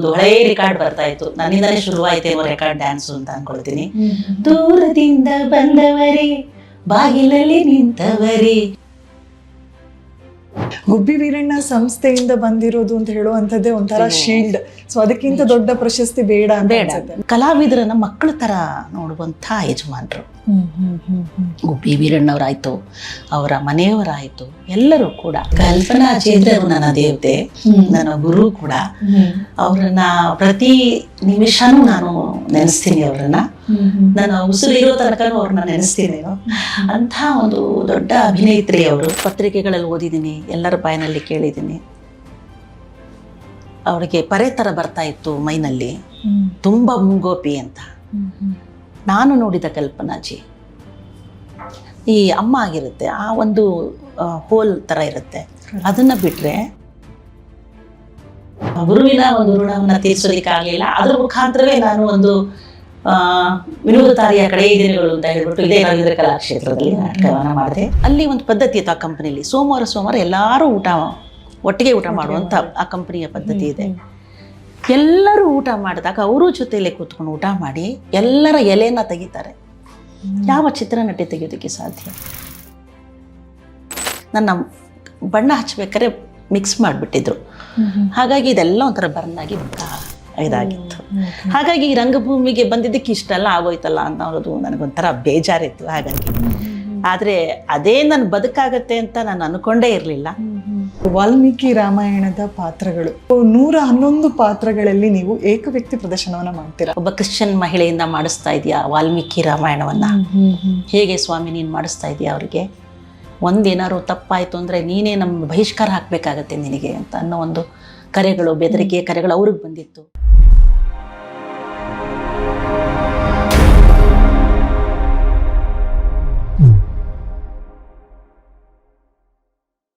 ಒಂದು ಹಳೆಯ ರೆಕಾರ್ಡ್ ಬರ್ತಾ ಇತ್ತು. ನನ್ನಿಂದಲೇ ಶುರುವಾಯ್ತೇನೋ ರೆಕಾರ್ಡ್ ಡ್ಯಾನ್ಸ್ ಅಂತ ಅನ್ಕೊಳ್ತೀನಿ. ದೂರದಿಂದ ಬಂದವರೇ ಬಾಗಿಲಲ್ಲಿ ನಿಂತವರೇ ಗುಬ್ಬಿ ವೀರಣ್ಣ ಸಂಸ್ಥೆಯಿಂದ ಬಂದಿರೋದು ಅಂತ ಹೇಳುವಂತದ್ದೇ ಒಂಥರ ಶೀಲ್ಡ್ ಸೊ ಅದಕ್ಕಿಂತ ದೊಡ್ಡ ಪ್ರಶಸ್ತಿ ಬೇಡ ಅಂತ. ಕಲಾವಿದರನ್ನ ಮಕ್ಕಳ ತರ ನೋಡುವಂತ ಯಜಮಾನರು. ಗುಬ್ಬಿ ವೀರಣ್ಣವರಾಯ್ತು ಅವರ ಮನೆಯವರಾಯ್ತು ಎಲ್ಲರೂ ಕೂಡ ಕಲ್ಪನಾ ಚೇತರು ನನ್ನ ದೇವತೆ ನನ್ನ ಗುರು ಕೂಡ. ಅವರನ್ನ ಪ್ರತಿ ನಿಮಿಷನೂ ನಾನು ನೆನೆಸ್ತೀನಿ ಅವರನ್ನ. ನನ್ನ ಉಸಿರಿರೋ ತನಕನೂ ಅವ್ರನ್ನ ನೆನೆಸ್ತೀನಿ ಅಂತ ಒಂದು ದೊಡ್ಡ ಅಭಿನೇತ್ರಿ ಅವರು. ಪತ್ರಿಕೆಗಳಲ್ಲಿ ಓದಿದ್ದೀನಿ ಎಲ್ಲರ ಬಾಯಿನಲ್ಲಿ ಕೇಳಿದ್ದೀನಿ. ಅವಳಿಗೆ ಪರೆ ಥರ ಬರ್ತಾ ಇತ್ತು ಮೈನಲ್ಲಿ. ತುಂಬ ಮುಂಗೋಪಿ ಅಂತ. ನಾನು ನೋಡಿದ ಕಲ್ಪನಾಜಿ ಈ ಅಮ್ಮ ಆಗಿರುತ್ತೆ ಆ ಒಂದು ಹೋಲ್ ಥರ ಇರುತ್ತೆ. ಅದನ್ನ ಬಿಟ್ರೆ ಗುರುವಿನ ಒಂದು ಋಣವನ್ನ ತೀರ್ಸೋದಕ್ಕಾಗಲಿಲ್ಲ. ಅದ್ರ ಮುಖಾಂತರವೇ ನಾನು ಒಂದು ವಿನೋದತಾರಿಯ ಕಡೆಯ ದಿನಗಳು ಅಂತ ಹೇಳ್ಬಿಟ್ಟು ಇದೇ ರವೀಂದ್ರ ಕಲಾಕ್ಷೇತ್ರದಲ್ಲಿ ನಾಟಕವನ್ನು ಮಾಡಿದೆ. ಅಲ್ಲಿ ಒಂದು ಪದ್ಧತಿ ಇತ್ತು ಆ ಕಂಪನಿಯಲ್ಲಿ ಸೋಮವಾರ ಸೋಮವಾರ ಎಲ್ಲರೂ ಊಟ ಒಟ್ಟಿಗೆ ಊಟ ಮಾಡುವಂಥ ಆ ಕಂಪನಿಯ ಪದ್ಧತಿ ಇದೆ. ಎಲ್ಲರೂ ಊಟ ಮಾಡಿದಾಗ ಅವರು ಜೊತೆಯಲ್ಲೇ ಕೂತ್ಕೊಂಡು ಊಟ ಮಾಡಿ ಎಲ್ಲರ ಎಲೆನ ತೆಗಿತಾರೆ. ಯಾವ ಚಿತ್ರನಟಿ ತೆಗೆಯೋದಕ್ಕೆ ಸಾಧ್ಯ? ನನ್ನ ಬಣ್ಣ ಹಚ್ಚಬೇಕಾದ್ರೆ ಮಿಕ್ಸ್ ಮಾಡಿಬಿಟ್ಟಿದ್ರು. ಹಾಗಾಗಿ ಇದೆಲ್ಲ ಒಂಥರ ಬರ್ನಾಗಿ ಆಗಿ ಇದಾಗಿತ್ತು. ಹಾಗಾಗಿ ಈ ರಂಗಭೂಮಿಗೆ ಬಂದಿದ್ದಕ್ಕೆ ಇಷ್ಟೆಲ್ಲ ಆಗೋಯ್ತಲ್ಲ ಅನ್ನೋದು ನನಗೊಂಥರ ಬೇಜಾರಿತ್ತು ಹಾಗಾಗಿ. ಆದರೆ ಅದೇ ನನ್ನ ಬದುಕಾಗತ್ತೆ ಅಂತ ನಾನು ಅನ್ಕೊಂಡೇ ಇರಲಿಲ್ಲ. ವಾಲ್ಮೀಕಿ ರಾಮಾಯಣದ ಪಾತ್ರಗಳು. ನೂರ ಹನ್ನೊಂದು ಪಾತ್ರಗಳಲ್ಲಿ ನೀವು ಏಕ ವ್ಯಕ್ತಿ ಪ್ರದರ್ಶನವನ್ನ ಮಾಡ್ತೀರಾ? ಒಬ್ಬ ಕ್ರಿಶ್ಚಿಯನ್ ಮಹಿಳೆಯಿಂದ ಮಾಡಿಸ್ತಾ ಇದೆಯಾ ವಾಲ್ಮೀಕಿ ರಾಮಾಯಣವನ್ನ? ಹೇಗೆ ಸ್ವಾಮಿ ನೀನು ಮಾಡಿಸ್ತಾ ಇದೆಯಾ ಅವರಿಗೆ? ಒಂದೇನಾದ್ರು ತಪ್ಪಾಯಿತು ಅಂದರೆ ನೀನೇ ನಮ್ಮ ಬಹಿಷ್ಕಾರ ಹಾಕಬೇಕಾಗತ್ತೆ ನಿನಗೆ ಅಂತ ಅನ್ನೋ ಒಂದು ಕರೆಗಳು ಬೆದರಿಕೆ ಕರೆಗಳು ಅವ್ರಿಗೆ ಬಂದಿತ್ತು.